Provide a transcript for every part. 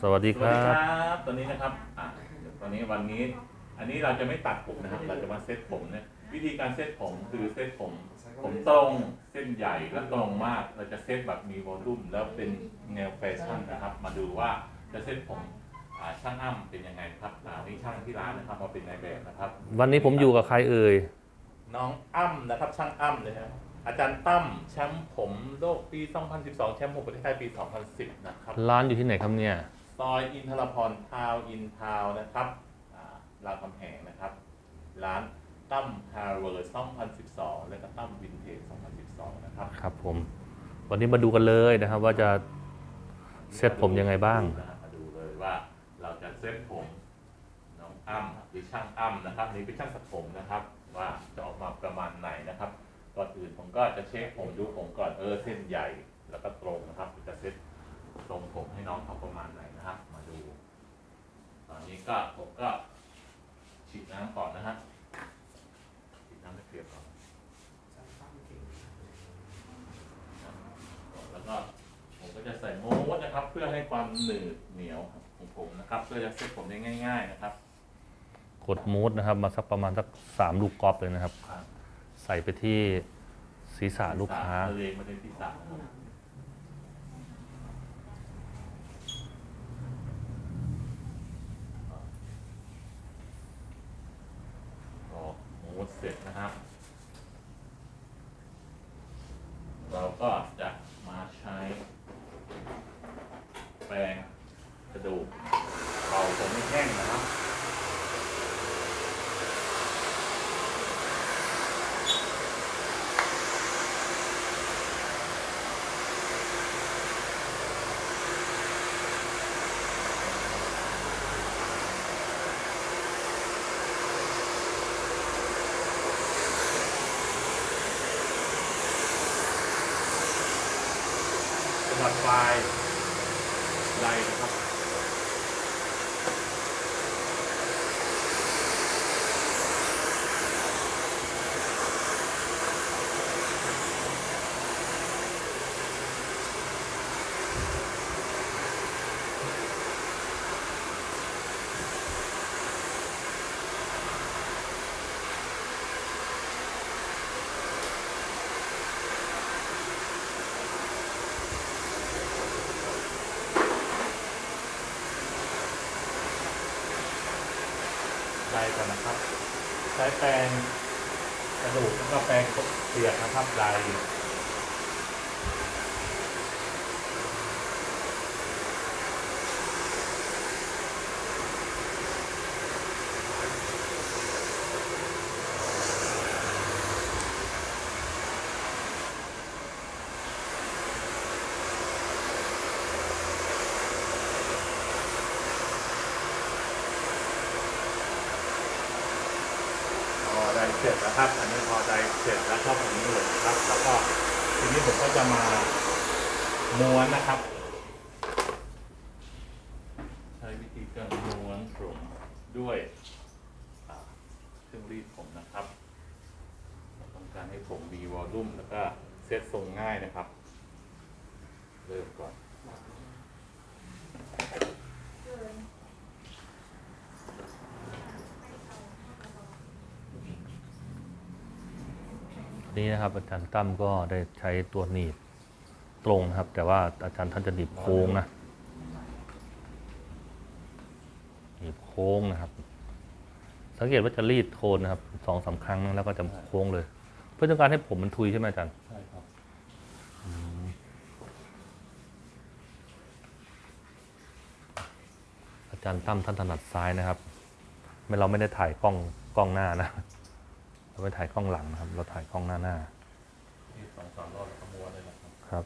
สวัสดีสควัสรัดีบ ครับตอนนี้นะครับอะเดี๋ยวตอนนี้วันนี้ อันนี้เราจะไม่ตัดผมนะครับ เราจะมาเซ็ตผมเนี่ยวิธีการเซ็ตผมคือเซ็ตผม ผมตรงเส้นใหญ่และตรงมาก เราจะเซ็ตแบบมีวอลลุ่มแล้วเป็นแนวแฟชั่นนะครับ มาดูว่าจะเซ็ตผมอ่าช่างอ้ำเป็นยังไงครับอ่านี่ช่างที่ร้านนะครับมาเป็นนายแบบนะครับวันนี้ผมอยู่กับใครเอ่ย น้องอ้ำนะครับ ช่างอ้ำเลยครับ อาจารย์ตั้มแชมป์ผมโลกปี 2012 แชมป์ผมประเทศไทยปี 2010 นะครับ ร้านอยู่ที่ไหนครับเนี่ย ซอยอินทรพรทาวน์อินทาวน์นะครับอ่ารามคำแหงนะครับ ร้านตั้มฮาร์เวิร์ด2012 และก็ตั้มวินเทจ 2012 นะครับครับผม วันนี้มาดูกันเลยนะครับ ว่าจะ เซ็ตผมยังไงบ้าง มาดูเลยว่าเราจะเซ็ตผมน้องอ้ำหรือช่างอ้ำนะครับ นี่เป็นช่างสักผมนะครับว่า ก่อนอื่นผมก็จะเช็คผมดูผมก่อนเออเส้นใหญ่แล้วก็ตรงนะครับจะเซ็ตทรงผมให้น้องเขาประมาณไหนนะครับ มาดู ตอนนี้ก็ผมก็ฉีดน้ำก่อนนะฮะฉีดน้ำให้เกลียบก่อนแล้วก็ผมก็จะใส่โม้ดนะครับ เพื่อให้ความหนืดเหนียวของผมนะครับเพื่อจะเซ็ตผมได้ง่าย ๆนะครับ กดมูดนะครับ มาสักประมาณสักสามลูกกอล์ฟเลยนะครับ ใส่ไปที่ ศีรษะลูกค้าทะเลมาในที่สามนะครับออกโม้ดเสร็จนะครับ เราก็จะมาใช้แปรงกระดูกเป่าผมไม่แห้งนะครับ จังหวัดปลายใดนะครับ ใด กันนะครับ ใช้แปรงกระดูกแล้วก็แปรงเปียกนะครับใด เสร็จแล้วครับ อันนี้พอใดเสร็จแล้วครับผมนี่เลยครับ แล้วก็ทีนี้ผมก็จะมาม้วนนะครับ ใช้วิธีการม้วนผมด้วยเครื่องรีดผมนะครับต้องการให้ผมมีวอลลุ่มแล้วก็เซตทรงง่ายนะครับ เริ่มก่อน นี่นะครับ อาจารย์ตั้มก็ได้ใช้ตัวหนีบตรงนะครับ แต่ว่าอาจารย์ท่านจะหนีบโค้งนะหนีบโค้งนะครับ สังเกตว่าจะรีดโคนนะครับสองสามครั้งแล้วก็จะโค้งเลย เพื่อต้องการให้ผมมันทุยใช่ไหมอาจารย์ใช่ครับอาจารย์ตั้มท่านถนัดซ้ายนะครับ ไม่เราไม่ได้ถ่ายกล้องกล้องหน้านะ เราไม่ถ่ายกล้องหลังนะครับ เราถ่ายกล้องหน้าหน้าที่สองสามรอบแล้วก็ม้วนเลยนะครับครับ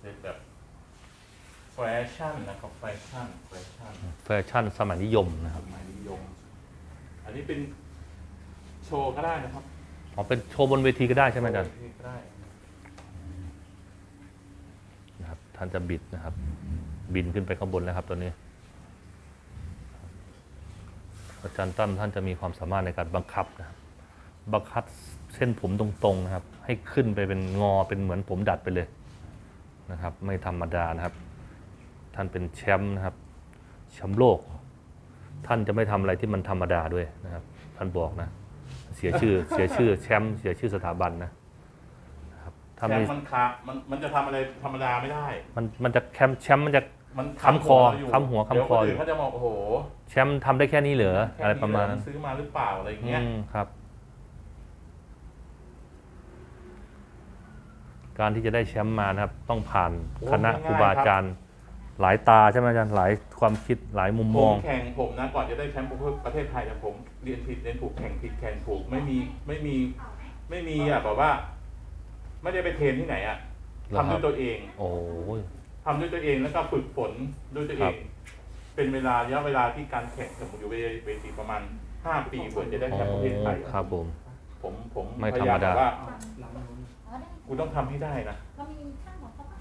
เซ็ตแบบแฟชั่นนะครับแฟชั่นแฟชั่น แฟชั่นสมัยนิยมนะครับ สมัยนิยม อันนี้ เป็นโชว์ก็ได้นะครับอ๋อเป็นโชว์บนเวทีก็ได้ใช่ไหมอาจารย์โชว์ก็ได้นะครับท่านจะบิดนะครับ บินขึ้นไปข้างบนแล้วครับตัวนี้อาจารย์ตั้มท่านจะมีความสามารถในการบังคับนะครับบังคับเส้นผมตรงๆนะครับ ให้ขึ้นไปเป็นงอเป็นเหมือนผมดัดไปเลยนะครับ ไม่ธรรมดานะครับ ท่านเป็นแชมป์นะครับแชมป์โลก ท่านจะไม่ทำอะไรที่มันธรรมดาด้วยนะครับ ท่านบอกนะ เสียชื่อเสียชื่อแชมป์เสียชื่อสถาบันนะนะครับถ้าแชไม่มป์มันขามันมันจะทำอะไรธรรมดาไม่ได้ มันมันจะแคมป์แชมป์มันจะมันค้ำคอเยู่ค้ำหัวค้ำคออยู่เดี๋ยวนนเขาจะมองโอ้โห แชมป์ทำได้แค่นี้เหรอแค่อะไรนี้ประมาณเหอนั้นซื้อมาหรือเปล่าอะไรอย่างอืเงี้ยมครับ การที่จะได้แชมป์มานะครับ ต้องผ่านคณะครูบาอาจารย์ หลายตาใช่ไหมอาจารย์หลายความคิดหลายมุมผมองมแข่งผมนะก่อนจะได้แชมป์ประเทศไทยนะผมเรียนผิดเรียนถูกแข่งผิดแข่งถูกไม่มีไม่มีไม่มีอะแบบว่า ไม่ได้ไปเทรนที่ไหนอะเหรอทำคด้รัวบยตัวเองโอ้ย ทำด้วยตัวเองแล้วก็ฝึกฝนด้วยตัวเอครัง บ เป็นเวลาระยะเวลาที่การแข่งผมอยู่เวทีประมาณห้าปีกว่าจะได้อ๋แชมป์ประเทศไทยอครับผม ผมผมไม่พยายามธรรมดา แบบว่าหลังนู้นอ๋อได้กูต้องทำให้ได้นะ เรามีช่างหมอเขาปะ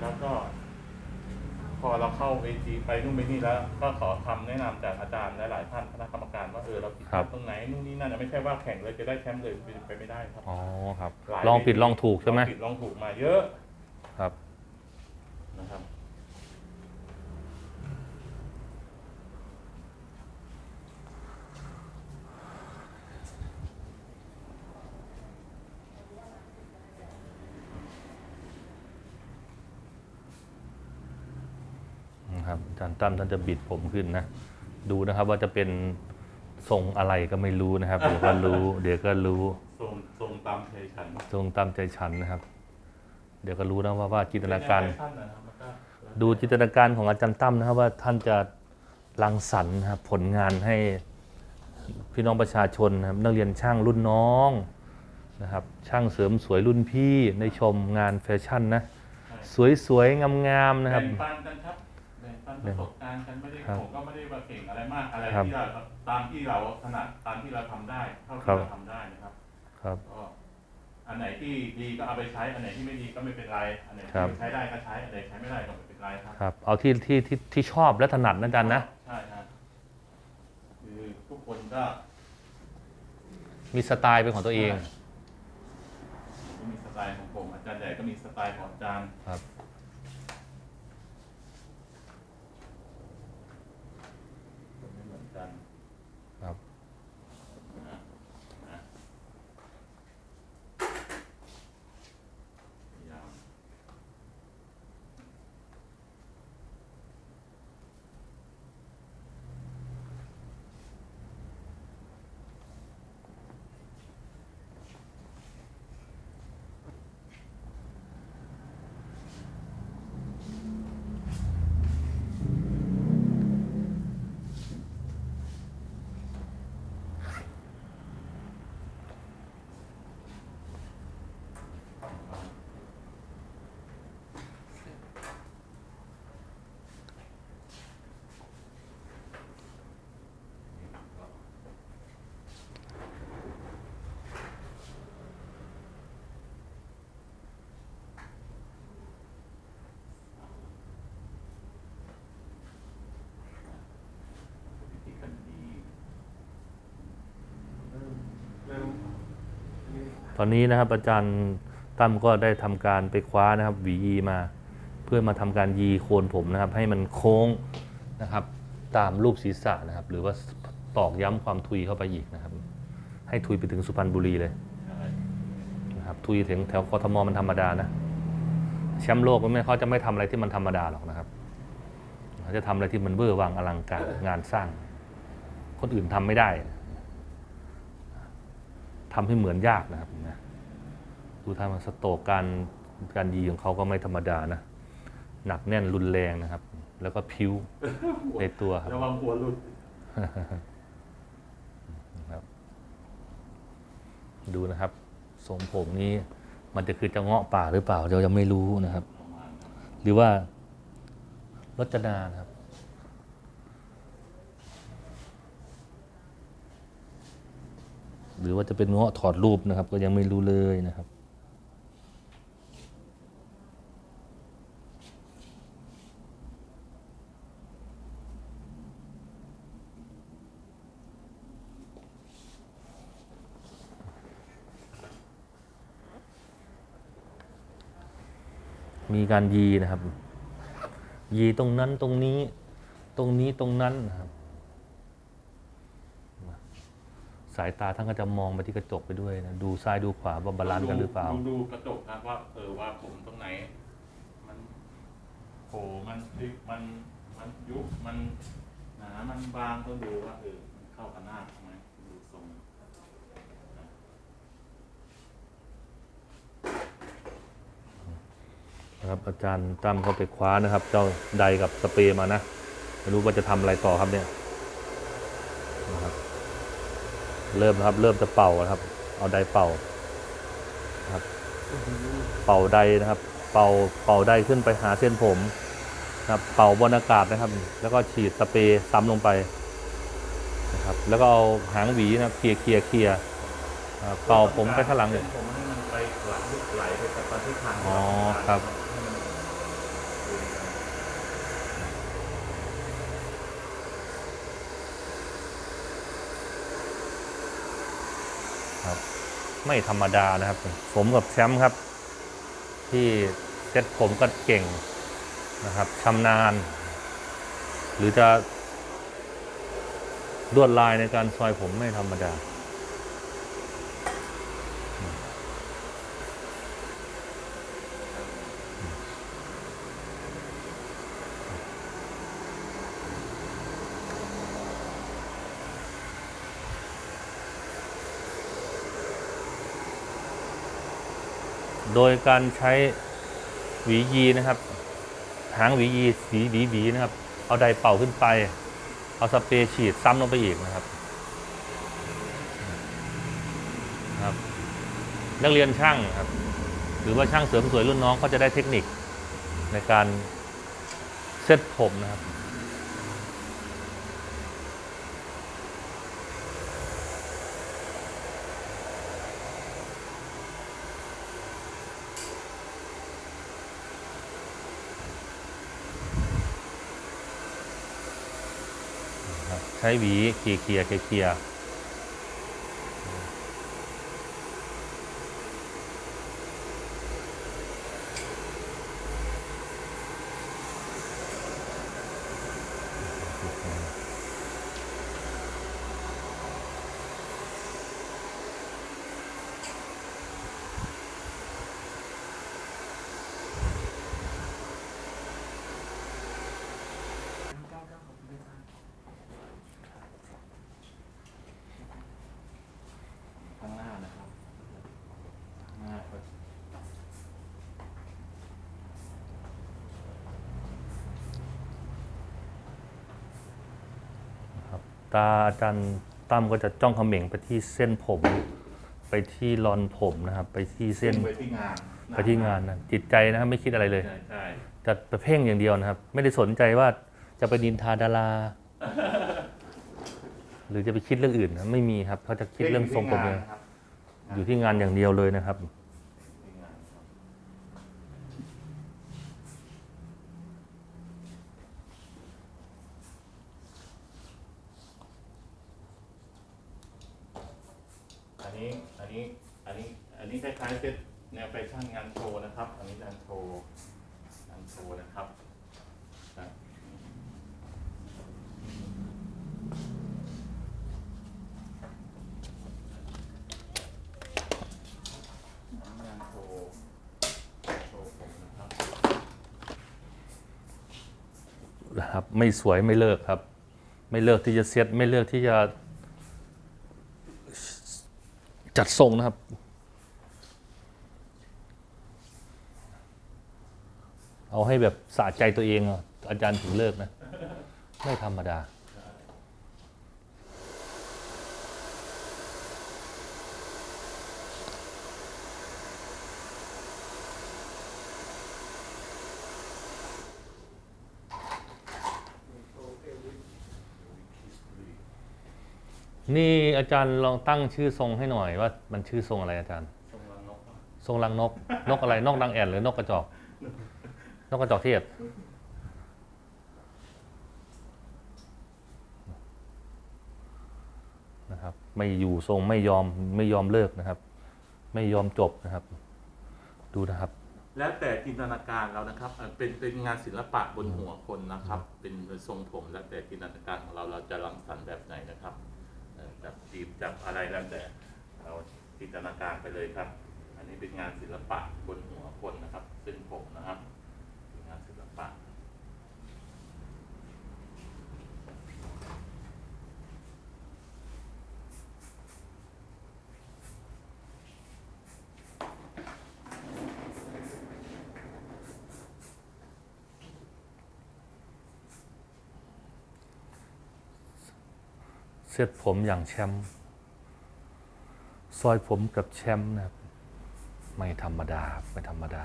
แล้วก็ พอเราเข้าเวทีไปนู่นไปนี่แล้ว ก็ขอคำแนะนำจากอาจารย์หลายๆท่านคณะกรรมการว่าเออเราผิดพครัลาบดตรงไหนนู่นนี่นั่นนะไม่ใช่ว่าแข่งเลยจะได้แชมป์เลยเป็นไปไม่ได้ครับอ๋อครับหลายลองผิดลองถูกใช่ไหมลองผิดลองถูกมาเยอะครับนะครับ นะครับ อาจารย์ตั้มท่านจะบิดผมขึ้นนะ ดูนะครับว่าจะเป็นทรงอะไรก็ไม่รู้นะครับ เดี๋ยวก็รู้ เดี๋ยวก็รู้ทรงทรงตามใจฉันทรงตามใจฉันนะครับ เดี๋ยวก็รู้นะว่าว่าจินตนาการเป็นแฟชั่นนะครับมันก็ดูจินตนาการของอาจารย์ตั้มนะครับว่าท่านจะรังสรรค์นะครับผลงานให้พี่น้องประชาชนนะครับนักเรียนช่างรุ่นน้องนะครับ ช่างเสริมสวยรุ่นพี่ในชมงานแฟชั่นนะ สวยๆงามๆนะครับ แบ่งปันกันครับ แบ่งปันประสบการณ์กันไม่ได้ครับผมก็ไม่ได้ว่าเก่งอะไรมากอะไรครับที่เราตามที่เราถนัดตามที่เราทำได้เท่าครัที่บเราทำได้นะครับ ครับก็อันไหนที่ดีก็เอาไปใช้อันไหนที่ไม่ดีก็ไม่เป็นไรอันไหนครับที่ใช้ได้ก็ใช้อันไหนใช้ไม่ได้ก็ไม่เป็นไรครับครับ เอาที่ที่ที่ที่ชอบและถนัดนะอาจารย์นะใช่ครับคือทุกคนก็ มีสไตล์เป็นของตัวเองมีสไตล์ของผมอาจารย์ใหญ่ก็มีสไตล์ของอาจารย์ครับ ไม่เหมือนกัน ครับ นะนะพยายาม วิธีการดี เริ่มเริ่มนี่ ตอนนี้นะครับอาจารย์ตั้มก็ได้ทำการไปคว้านะครับหวีมา เพื่อมาทำการยีโคนผมนะครับ ให้มันโค้งนะครับตามรูปศีรษะนะครับ หรือว่าตอกย้ำความทุยเข้าไปอีกนะครับ ให้ทุยไปถึงสุพรรณบุรีเลยนะครับทุยถึงแถวกทมมันธรรมดานะแชมป์โลกมันไม่เขาจะไม่ทำอะไรที่มันธรรมดาหรอกนะครับเขาจะทำอะไรที่มันเบอร์วังอลังการงานสร้าง คนอื่นทำไม่ได้ ทำให้เหมือนยากนะครับนะดูทางสโตรกการการยีของเขาก็ไม่ธรรมดานะ หนักแน่นรุนแรงนะครับ แล้วก็พิ้วในตัวครับระวังหัวหลุดดูนะครับทรงผมนี้มันจะคือจะเงาะป่าหรือเปล่าเรายังไม่รู้นะครับประมาณนั้นหรือว่ารจนานะครับ หรือว่าจะเป็นเงาะถอดรูปนะครับ ก็ยังไม่รู้เลยนะครับ มีการยีนะครับ ยีตรงนั้นตรงนี้ ตรงนี้ตรงนั้นนะครับ สายตาท่านก็จะมองไปที่กระจกไปด้วยนะดูซ้ายดูขวาว่าบาลานซ์กันหรือเปล่า ดูดูกระจกครับว่าเออว่าผมตรงไหน มันโผล่มันดิบมันมันยุบมันหนามันบางต้องดูว่าเออมันเข้ากับหน้าทำไมดูทรงนะครับอาจารย์ตั้มก็ไปคว้านะครับ เจ้าใดกับสเปรย์มานะไม่รู้ว่าจะทำอะไรต่อครับเนี่ยนะครับ เริ่มนะครับ เริ่มจะเป่าแล้วครับ เอาไดเป่านะครับ เป่าไดนะครับ เป่าเป่าไดขึ้นไปหาเส้นผมนะครับ เป่าบนอากาศนะครับ แล้วก็ฉีดสเปรย์ซ้ำลงไปนะครับ แล้วก็เอาหางหวีนะครับเคลียร์เคลียร์เคลียร์นะครับเป่าผมไปข้างหลังเนี่ยผมให้มันไปหลังไหลไปกับตอนที่ทางอ๋อครับ ให้มันดูกัน ครับ ไม่ธรรมดานะครับผมกับแชมป์ครับ ที่เซ็ตผมก็เก่งนะครับชำนาญ หรือจะลวดลายในการซอยผมไม่ธรรมดา โดยการใช้หวียีนะครับ หางหวียีสีหวีหวีนะครับ เอาไดเป่าขึ้นไป เอาสเปรย์ฉีดซ้ำลงไปอีกนะครับครับ นักเรียนช่างครับ หรือว่าช่างเสริมสวยรุ่นน้องก็จะได้เทคนิคในการเซตผมนะครับ ช้หวีเคลียร์เคลียร์ ข้างหน้านะครับข้างหน้าก็ ครับ ตาอาจารย์ตั้มก็จะจ้องเขม่งไปที่เส้นผม ไปที่รอนผมนะครับ ไปที่เส้นไปที่งานไปที่งานนะจิตใจนะครับไม่คิดอะไรเลย ใช่ใช่จะไปเพ่งอย่างเดียวนะครับ ไม่ได้สนใจว่าจะไปดินทาดารา หรือจะไปคิดเรื่องอื่นนะไม่มีครับเขาจะคิดเรื่องทรงผมเลยอยู่ที่งานอย่างเดียวเลยนะครับ ที่งานครับอันนี้อันนี้อันนี้อันนี้คล้ายๆเซตแนวแฟชั่นงานโชว์นะครับ อันนี้งานโชว์งานโชว์นะครับนะ งานโชว์โชว์ผมนะครับ นะครับ ไม่สวยไม่เลิกครับ ไม่เลิกที่จะเซตไม่เลิกที่จะจัดทรงนะครับ เอาให้แบบสะใจตัวเองอาจารย์ถึงเลิกนะ ไม่ธรรมดา นี่อาจารย์ลองตั้งชื่อทรงให้หน่อยว่ามันชื่อทรงอะไรอาจารย์ ทรงรังนกอะทรงรังนก นกอะไรนกนางแอ่นหรือนกกระจอก นกกระจอกเทศนะครับ ไม่อยู่ทรงไม่ยอมไม่ยอมเลิกนะครับ ไม่ยอมจบนะครับ ดูนะครับ แล้วแต่จินตนาการเรานะครับเอ่อเป็นเป็นงานศิลปะบนหัวคนนะครับ เป็นทรงผมแล้วแต่จินตนาการของเราเราจะรังสรรค์แบบไหนนะครับ จับจีบจับอะไรแล้วแต่เราจินตนาการไปเลยครับ อันนี้เป็นงานศิลปะบนหัวคนนะครับ ซึ่งผมนะครับเป็นงานศิลปะ เซ็ตผมอย่างแชมป์ซอยผมกับแชมป์นะครับไม่ธรรมดาไม่ธรรมดา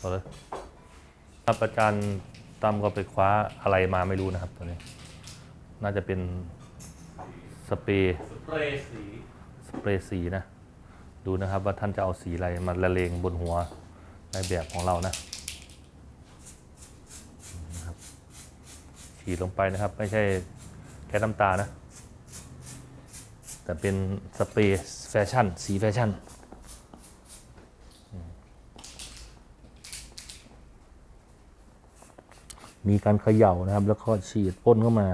ต่อเลยครับอาจารย์ตั้มก็ไปคว้าอะไรมาไม่รู้นะครับตัวนี้ น่าจะเป็นสเปรย์สเปรย์สีสเปรย์สีนะ ดูนะครับว่าท่านจะเอาสีอะไรมาละเลงบนหัวในแบบของเรานะครับฉีดลงไปนะครับ ไม่ใช่แค่น้ำตานะ แต่เป็นสเปรย์แฟชั่น สีแฟชั่น มีการเขย่านะครับ แล้วก็ฉีดพ่นเข้ามา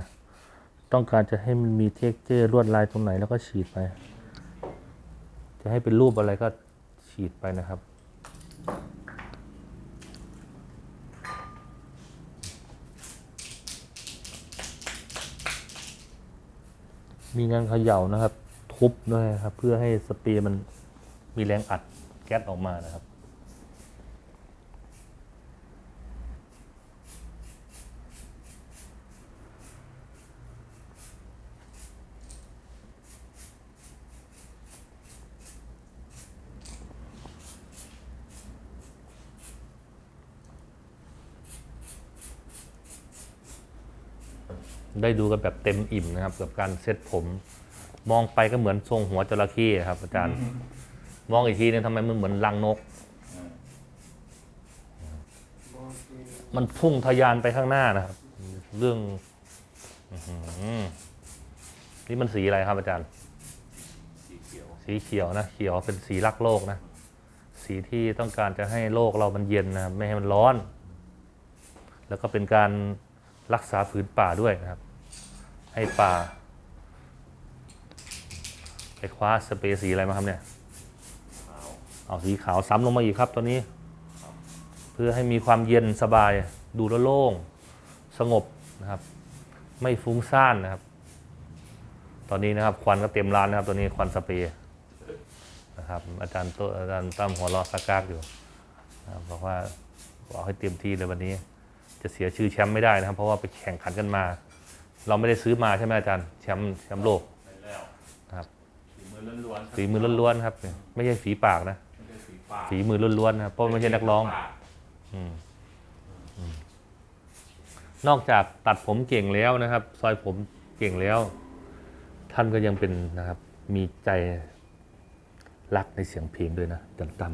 ต้องการจะให้มันมีเท็กเจอร์ลวดลายตรงไหนแล้วก็ฉีดไป จะให้เป็นรูปอะไรก็ฉีดไปนะครับมีงานเขย่านะครับ ทุบด้วยครับ เพื่อให้สเปรย์มันมีแรงอัดแก๊สออกมานะครับ ได้ดูกันแบบเต็มอิ่มนะครับ กับการเซ็ตผม มองไปก็เหมือนทรงหัวจระเข้ครับ อาจารย์ มองอีกทีนึงทำไมมันเหมือนรังนก มันพุ่งทะยานไปข้างหน้านะครับ เรื่องอนี่มันสีอะไรครับอาจารย์ สีเขียวสีเขียวนะ เขียวเป็นสีรักโลกนะ สีที่ต้องการจะให้โลกเรามันเย็นนะครับไม่ให้มันร้อน แล้วก็เป็นการรักษาผืนป่าด้วยนะครับ ให้ป่าไปคว้าสเปรย์สีอะไรมาครับเนี่ยขาวเอาสีขาวซ้ำลงมาอีกครับตัวนี้ เพื่อให้มีความเย็นสบายดูแล้วโล่งสงบนะครับ ไม่ฟุ้งซ่านนะครับ ตอนนี้นะครับควันก็เต็มร้านนะครับ ตัวนี้ควันสเปรย์นะครับ อาจารย์โตอาจารย์ตั้มหัวเราะซักกากอยู่นะครับบอกว่าบอกให้เต็มที่เลยวันนี้ จะเสียชื่อแชมป์ไม่ได้นะครับ เพราะว่าไปแข่งขันกันมา เราไม่ได้ซื้อมาใช่ไหมอาจารย์แชมป์แชมป์โลกไปแล้วครับฝีมือล้วนๆครับฝีมือล้วนๆครับ ไม่ใช่ฝีปากนะไม่ใช่ฝีปากฝีมือล้วนๆนะครับเพราะไม่ใช่นักร้องปากอืมอืมนอกจากตัดผมเก่งแล้วนะครับ ซอยผมเก่งแล้ว ท่านก็ยังเป็นนะครับ มีใจรักในเสียงเพลงด้วยนะจันตั้ม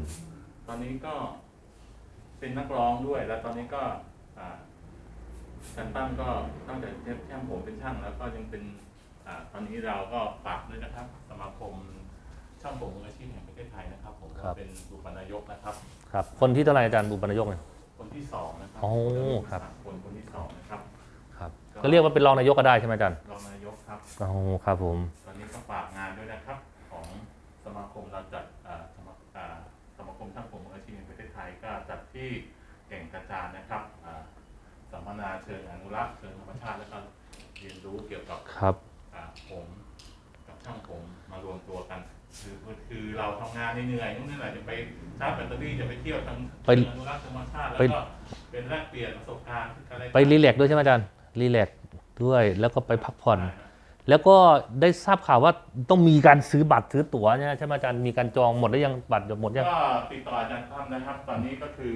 ตอนนี้ก็เป็นนักร้องด้วย แล้วตอนนี้ก็อ่า อาจารย์ตั้มก็ตั้งแต่เทปช่างผมเป็นช่างแล้วก็ยังเป็นอ่าตอนนี้เราก็ฝากด้วยนะครับ สมาคมช่างผมมืออาชีพแห่งประเทศไทยนะครับผมก็เป็นอุปนายกนะครับครับ คนที่เท่าไหร่อาจารย์บุปนายกเนี่ยคนที่สองนะครัโอ้นครับคนคนที่สองนะครับครับ ก็เรียกว่าเป็นรองนายกก็ได้ใช่ไหมอาจารย์รองนายกครับโอ้ครับผม ตอนนี้ก็ฝากงานด้วยนะครับ ของสมาคมเราจัดอ่าสมาอ่าสมาคมช่างผมมืออาชีพแห่งประเทศไทยก็จัดที่แก่งกระจานนะครับอ่าสั มมนาเชิงอนุรักษ์เชิงธรรมชาติแล้วก็เรียนรู้เกี่ยวกับครับอ่าผมกับช่างผมมารวมตัวกัน คือคือเราทำงานเหนื่อยๆนู่นนี่แหละจะไปชาร์จแบตเตอรี่จะไปเที่ยวทางไปอนุรักษ์ธรรมชาติแล้วไปก็เป็นเป็นแลกเปลี่ยนประสบการณ์ซึ่งกันและกันไปรีแลกซ์ด้วยใช่ไหมอาจารย์รีแลกซ์ด้วยแล้วก็ไปพักผ่อน แล้วก็ได้ทราบข่าวว่าต้องมีการซื้อบัตรซื้อตั๋วเนี่ยใช่ไหมอาจารย์มีการจองหมดแล้วยังบัตรหมดยังก็ติดต่ออาจารย์ตั้มนะครับ ตอนนี้ก็คือ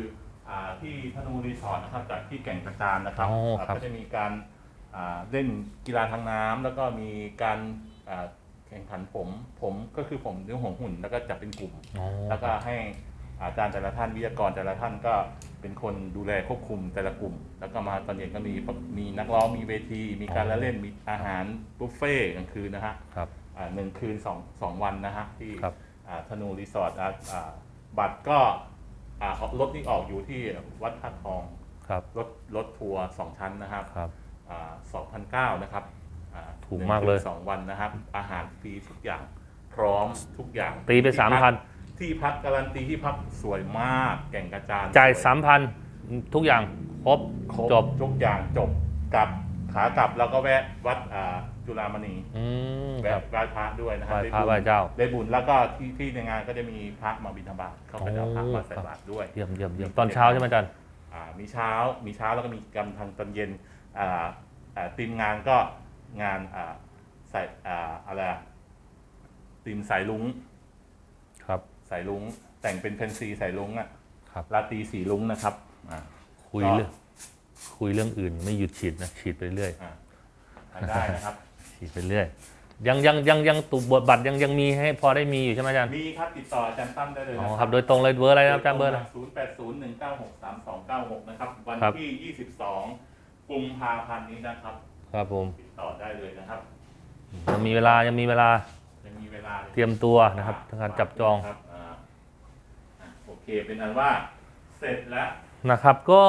อ่าที่ธนูรีสอร์ทนะครับจากที่แก่งกระจานนะครับอ๋อครับ ก็จะมีการอ่าเล่นกีฬาทางน้ำแล้วก็มีการอ่าแข่งขันผมผมก็คือผมเรื่องของหุ่นแล้วก็จับเป็นกลุ่ม อ๋อแล้วก็ให้อาจารย์แต่ละท่านวิทยากรแต่ละท่านก็เป็นคนดูแลควบคุมแต่ละกลุ่ม แล้วก็มาตอนเย็นก็มีมีนักร้องมีเวที มีการละเล่นมีอาหารบุฟเฟ่ต์กลางคืนนะฮะครับ อ่าหนึ่งคืนสองสองวันนะฮะที่ครับ อ่าธนูรีสอร์ทอ่าอ่าบัตรก็ อ่าออกรถนี่ออกอยู่ที่วัดท่าทองครับ รถรถทัวร์สองชั้นนะครับครับสองพันเก้านะครับอ่ถูกมากเลย หนึ่งคืนสองวันนะครับ อาหารฟรีทุกอย่างพร้อมทุกอย่างตีไปที่สามพักพันที่พักการันตีที่พักสวยมากแก่งกระจานจ่ายสวสามพันทุกอย่างครบครบจบ ทุกอย่างจบกลับขากลับแล้วก็แวะวัดอ่า จุฬามณีอืมคแวะรับ ไหว้พระด้วยนะครัไหว้ได้พระบุญไหว้เจ้า ได้บุญแล้วก็ที่ที่ในงานก็จะมีพระมาบิณฑบาตเขาก็จะเอาพระมาใส่โอ้บาตรด้วย เยี่ยมเยี่ยมเยี่ยมตอนเช้าใช่ไหมอาจารย์ อ่ามีเช้า มีเช้าแล้วก็มีกำทางตอนเย็นอ่าอ่าทีมงานก็งานอ่าใส่อ่าอะไรอะทีมสายลุงครับ สายลุงแต่งเป็นเพนซีสายลุงอะครับลาตรีสีลุงนะครับอ่า คุยก็เรื่องคุยเรื่องอื่นไม่หยุดฉีดนะฉีดไปเรื่อย อ่าไปได้นะครับ ฉีดไปเรื่อย ยังยังยังยังตุบทบัตรยังยังมีให้พอได้มีอยู่ใช่ไหมอาจารย์มีครับติดต่ออาจารย์ตั้มได้เลยอ๋อนะครับโดยตรงเลยเบอร์อะไรนะครับอาจารย์เบอร์อะไร ศูนย์แปดศูนย์หนึ่งเก้าหกสามสองเก้าหกนะครับ วันครับ ที่ยี่สิบสองกุมภาพันธ์นี้นะครับ ครับผมติดต่อได้เลยนะครับ ยังมีเวลายังมีเวลายังมีเวลาเตรียมตัวนะครับทางการจับจอง ครับาอะโอเคเป็นอันว่าเสร็จแล้วนะครับก็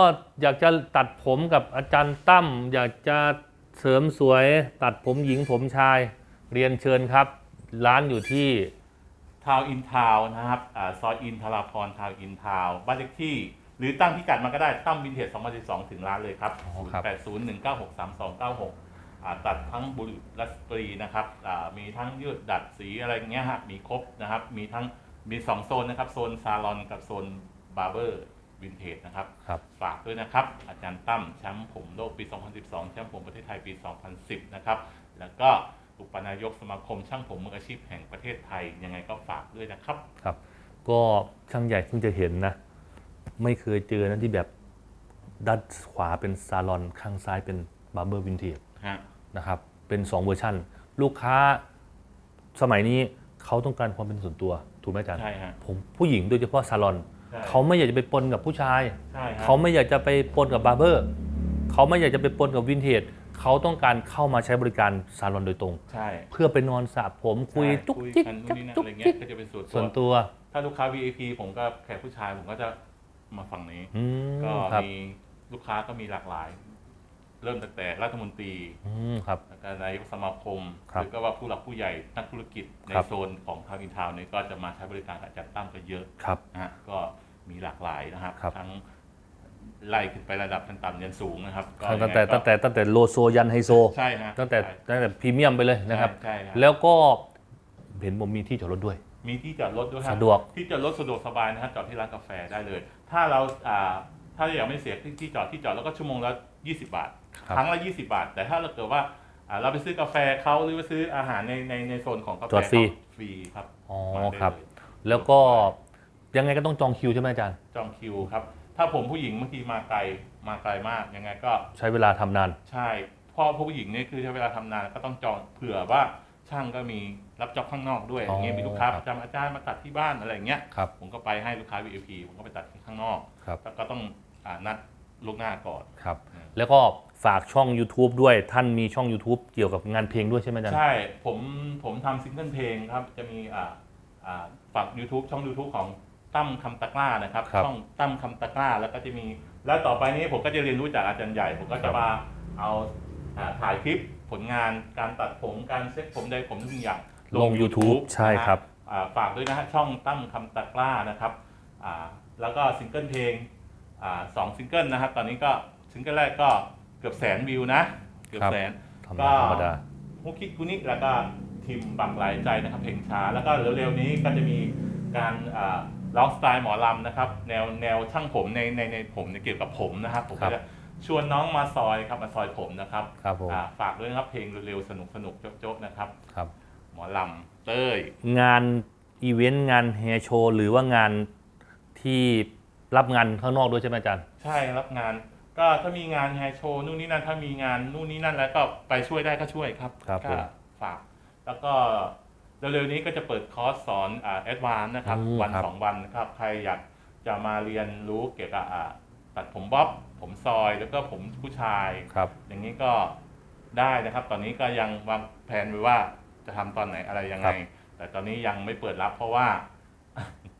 อยากจะตัดผมกับอาจารย์ตั้มอยากจะ เสริมสวยตัดผมหญิงผมชายเรียนเชิญครับ ร้านอยู่ที่ทาวอินทาวนะครับอาซอยอินทราพรทาวอินทาวบ้านเลขที่ หรือตั้งพิกัดมาก็ได้ตั้มวินเทจ2012 ถึงร้านเลยครับอ๋อครับ0801963296อ่าตัดทั้งบุรุษและสตรีนะครับอ่ามีทั้งยืดดัดสีอะไรเงี้ยฮะมีครบนะครับ มีทั้งมีสองโซนนะครับ โซนซาลอนกับโซนบาร์เบอร์ วินเทจนะครับ ครับฝากด้วยนะครับ อาจารย์ตั้มแชมป์ผมโลกปี 2012 แชมป์ผมประเทศไทยปี 2010 นะครับ แล้วก็อุปนายกสมาคมช่างผมมืออาชีพแห่งประเทศไทย ยังไงก็ฝากด้วยนะครับ ครับ ก็ช่างใหญ่เพิ่งจะเห็นนะ ไม่เคยเจอนะที่แบบด้านขวาเป็นซาลอนข้างซ้ายเป็นบาร์เบอร์วินเทจฮะนะครับ เป็น 2 เวอร์ชันลูกค้าสมัยนี้เขาต้องการความเป็นส่วนตัว ถูกไหมอาจารย์ใช่ฮะผมผู้หญิงโดยเฉพาะซาลอน ใช่เขาไม่อยากจะไปปนกับผู้ชาย ใช่ฮะเขาไม่อยากจะไปปนกับบาร์เบอร์ เขาไม่อยากจะไปปนกับวินเทจ เขาต้องการเข้ามาใช้บริการซาลอนโดยตรง ใช่เพื่อไปนอนสระผมคุยใช่จุกคุยจิกกันนู่นนี่นั่นจุอะกไรจิเงี้ยกก็จะเป็นส่วนส่วนตัวตัว ถ้าลูกค้า VIP ผมก็แขกผู้ชายผมก็จะมาฝั่งนี้ อืมก็ครับ มีลูกค้าก็มีหลากหลาย เริ่มตั้งแต่รัฐมนตรีอืมครับ แล้วก็นายกสมาคมครับหรือก็ว่าผู้หลักผู้ใหญ่นักธุรกิจในครับ โซนของทาวน์อินทาวน์เนี่ยก็จะมาใช้บริการอาจารย์ตั้มกันเยอะ ครับ นะฮะก็มีหลากหลายนะครับ ครับ ทั้งไล่ขึ้นไประดับชั้นต่ำยันสูงนะครับก็ตั้งแต่ยังไงก็ตั้งแต่ตั้งแต่โลโซยันไฮโซ ใช่ฮะตั้งแต่ใช่ ตั้งแต่พรีเมียมไปเลยนะครับ ใช่ใช่ฮะแล้วก็เห็นผมมีที่จอดรถด้วย มีที่จอดรถด้วยครับสะดวก ที่จอดรถสะดวกสบายนะครับจอดที่ร้านกาแฟได้เลย ถ้าเราอ่าถ้าเราอยากไม่เสียที่ที่จอดที่จอดแล้วก็ชั่วโมงละ20 บาท ครับ ครั้งละ20 บาท แต่ถ้าเราเกิดว่าอ่าเราไปซื้อกาแฟเขาหรือไปซื้ออาหารในในในโซนของกาแฟจอดฟรี เขาฟรีครับอ๋อมาได้ครับ เลย แล้วก็ยังไงก็ต้องจองคิวใช่ไหมอาจารย์ จองคิวครับ ถ้าผมผู้หญิงบางทีมาไกลมาไกลมากยังไงก็ใช้เวลาทำนาน ใช่เพ่อผู้หญิงเนี่ยคือใช้เวลาทำนานก็ต้องจองเผื่อว่าช่างก็มีรับจ็อบข้างนอกด้วยอย่างเงี้ยมีลูกค้าประจำอาจารย์มาตัดที่บ้านอะไรอย่างเงี้ยครับ ผมก็ไปให้ลูกค้า VIP ผมก็ไปตัดที่ข้างนอกครับ แล้วก็ต้องอานัดลูกหน้าก่อน ครับอืมแล้วก็ ฝากช่อง YouTube ด้วยท่านมีช่อง YouTube เกี่ยวกับงานเพลงด้วยใช่ไหมอาจารย์ ใช่ ผมผมทำซิงเกิลเพลงครับ จะมีอ่าอ่าฝาก YouTube ช่อง YouTube ของตั้มคำตะกร้านะครับ ครับช่องตั้มคำตะกร้าแล้วก็จะมี แล้วต่อไปนี้ผมก็จะเรียนรู้จากอาจารย์ใหญ่ ผมก็ครัจะบมาเอาอ่าถ่ายคลิปผลงานการตัดผมการเซ็ตผมใดผมทุกอย่างลง YouTube ใช่ครับ อ่าฝากด้วยนะฮะช่องตั้มคำตะกร้านะครับอ่าแล้วก็ซิงเกิลเพลงอ่าสองซิงเกิลนะครับ ตอนนี้ก็ซิงเกิลแรกก็ เกือบแสนวิวนะ เกือบครับแสน ธรรมดาธรรมดา ฮุกคิดกุนิแล้วก็ทีมบักหลายใจนะครับเพลงช้า แล้วก็เร็วๆนี้ก็จะมีการอ่าร้องสไตล์หมอลำนะครับ แนวแนวช่างผมในในในผมในเกี่ยวกับผมนะครับ ผมครัก็บจะชวนน้องมาซอยครับมาซอยผมนะครับครับผม อ่าฝากด้วยนะครับเพลงเร็วๆสนุกสนุกๆโจ๊ะๆนะครับ ครับ หมอลำเต้ย งานอีเวนต์งานแฮร์โชว์หรือว่างานที่รับงานข้างนอกด้วยใช่ไหมอาจารย์ ใช่รับงาน ก็ถ้ามีงานแฮร์โชว์นู่นนี่นั่นถ้ามีงานนู่นนี่นั่นแล้วก็ไปช่วยได้ก็ช่วยครับครับก็ผมฝาก แล้วก็เร็วๆนี้ก็จะเปิดคอร์สสอนอ่าแอดวานนะครับ อืมวันครับ สองวันนะครับ ใครอยากจะมาเรียนรู้เกี่ยวกับอ่าตัดผมบ๊อบผมซอยแล้วก็ผมผู้ชาย ครับ อย่างนี้ก็ได้นะครับ ตอนนี้ก็ยังวางแผนไว้ว่าจะทำตอนไหนอะไรยังไง แต่ตอนนี้ยังไม่เปิดรับเพราะว่า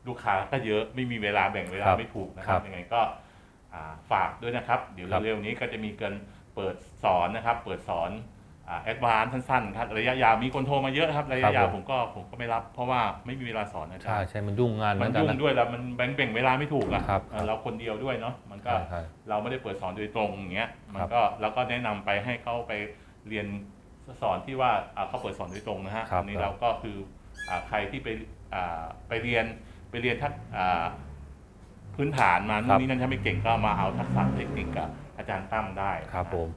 ลูกค้าก็เยอะไม่มีเวลาแบ่งเวลาครับไม่ถูกนะคครัรับบ ยังไงก็อ่า ฝากด้วยนะครับ เดี๋ยวครับเร็วๆนี้ก็จะมีเกินเปิดสอนนะครับ เปิดสอนแอดวานสั้นๆครับระยะยาวมีคนโทรมาเยอะครับระยะยาวผมก็ผมก็ไม่รับ เพราะว่าไม่มีเวลาสอนอาจารใช่ย์ใช่มันยุ่งงานมันอาจารยุ่ย์งนะด้วยแล้วมันแบ่งแบ่งเวลาไม่ถูกอะครับเออเราคนเดียวด้วยเนาะมันก็ใช่ใช่เราไม่ได้เปิดสอนโดยตรงอย่างเงี้ยมันครับก็เราก็แนะนำไปให้เขาไปเรียนสอนที่ว่าอ่าเขาเปิดสอนโดยตรงนะฮะครับอันนี้ครับเราก็คืออ่าใครที่ไปอ่าไปเรียนไปเรียนทักอ่า พื้นฐานมานู่นนี่นั่นถ้าไม่เก่งก็มาเอาทักษะเทคนิคกับอาจารย์ตั้มได้ครับนะผม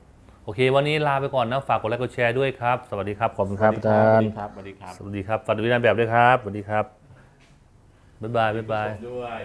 โอเค วันนี้ลาไปก่อนนะ ฝากกดไลค์กดแชร์ด้วยครับ สวัสดีครับ ขอบคุณสครัวับสดีอาจารย์ครับสวัสดีครับ สวัสดีครับ ฝากดูวิญญาณแบบด้วยครับ สวัสดีครับ บ๊ายบาย บ๊ายบายชมด้วย